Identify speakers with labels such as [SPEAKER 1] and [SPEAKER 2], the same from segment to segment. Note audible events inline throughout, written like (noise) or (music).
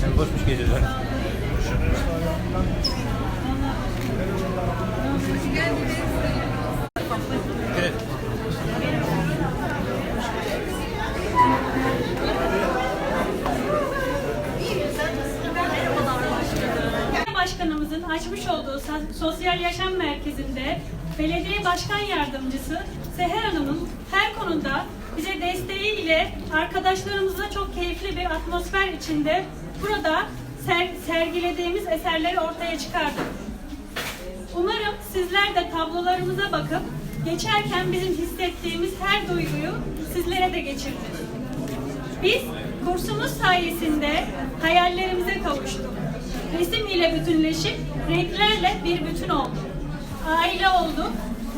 [SPEAKER 1] Sen boşmuş.
[SPEAKER 2] Belediye Başkanımızın açmış olduğu sosyal yaşam merkezinde belediye başkan yardımcısı Seher Hanım'ın her konuda bize desteğiyle arkadaşlarımızla çok keyifli bir atmosfer içinde burada ser- sergilediğimiz eserleri ortaya çıkardık. Umarım sizler de tablolarımıza bakıp geçerken bizim hissettiğimiz her duyguyu sizlere de geçirdiniz. Biz kursumuz sayesinde hayallerimize kavuştuk. Resim ile bütünleşip renklerle bir bütün olduk. Aile olduk.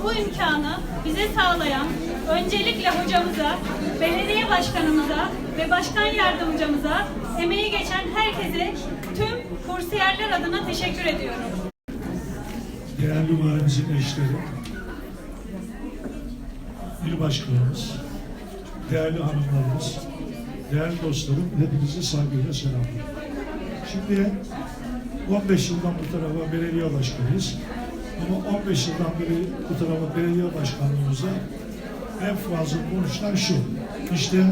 [SPEAKER 2] Bu imkanı bize sağlayan öncelikle hocamıza, belediye başkanımıza ve başkan yardımcımıza emeği geçen herkese tüm kursiyerler adına teşekkür ediyorum.
[SPEAKER 3] değerli valimizin eşleri, il başkanımız, değerli hanımlarımız, değerli dostlarım, hepinizi saygıyla selamlıyorum. Şimdi 15 yıldan bu tarafa belediye başkanıyız. Ama 15 yıldan beri bu tarafa belediye başkanlığımızda en fazla konuşulan şu. İşte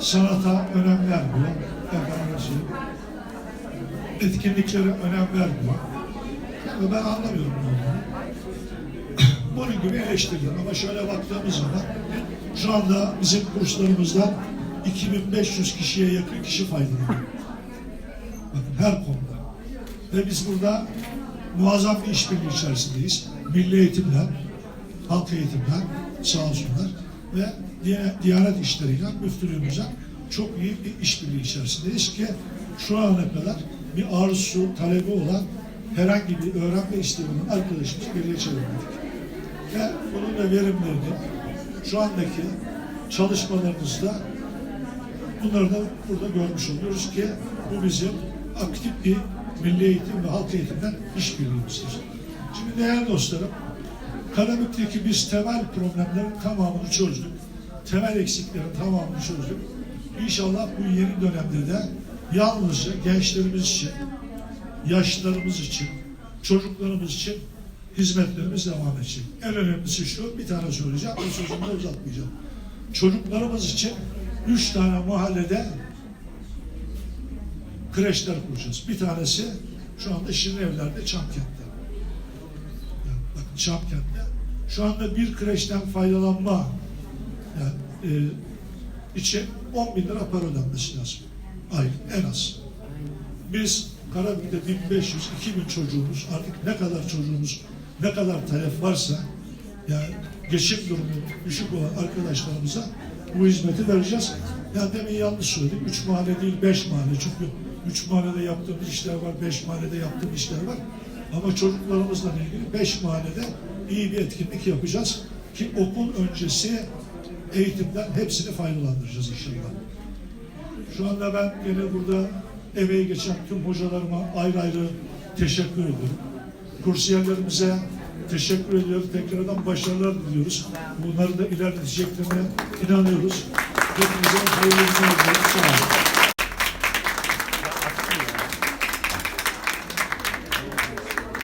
[SPEAKER 3] sanata önem vermiyor. Efendim etkinliklere önem vermiyor. Ama ben anlamıyorum olduğunu. (clears throat) Bunun gibi eleştiriler ama şöyle baktığımız zaman şu anda bizim kurslarımızdan 2500 kişiye yakın kişi faydalanıyor. Bakın her konuda. Ve biz burada muazzam bir işbirliği içerisindeyiz. Milli eğitimden, halk eğitimden sağ olsunlar ve Diyanet, işleriyle müftülüğümüzle çok iyi bir işbirliği içerisindeyiz ki şu ana kadar bir arzusu, talebi olan herhangi bir öğrenme isteği olan arkadaşımız geriye çevirmedik. Ve bunun da verimlerini şu andaki çalışmalarımızda bunları da burada görmüş oluyoruz ki bu bizim aktif bir milli eğitim ve halk eğitimden işbirliğimizdir. Şimdi değerli dostlarım, Karabük'teki biz temel problemlerin tamamını çözdük. Temel eksiklerin tamamını çözdük. İnşallah bu yeni dönemde de yalnızca gençlerimiz için, yaşlılarımız için, çocuklarımız için hizmetlerimiz devam edecek. En önemlisi şu, bir tane söyleyeceğim, o sözümü uzatmayacağım. Çocuklarımız için üç tane mahallede kreşler kuracağız. Bir tanesi şu anda Şirin Evler'de Çamkent'te. Yani bakın Çamkent'te. Şu anda bir kreşten faydalanma yani, e, için 10 bin lira para ödenmesi lazım. Aylık en az. Biz Karabük'te 1500, 2000 çocuğumuz artık ne kadar çocuğumuz, ne kadar talep varsa yani geçim durumu düşük olan arkadaşlarımıza bu hizmeti vereceğiz. Ya demin yanlış söyledim. Üç mahalle değil, beş mahalle. Çünkü üç mahallede yaptığımız işler var, beş mahallede yaptığımız işler var. Ama çocuklarımızla ilgili beş mahallede iyi bir etkinlik yapacağız. Ki okul öncesi eğitimden hepsini faydalandıracağız inşallah. Şu anda ben yine burada emeği geçen tüm hocalarıma ayrı ayrı teşekkür ediyorum. Kursiyerlerimize teşekkür ediyoruz. Tekrardan başarılar diliyoruz. Bunları da ilerleteceklerine inanıyoruz. Hepinize hayırlı günler olun.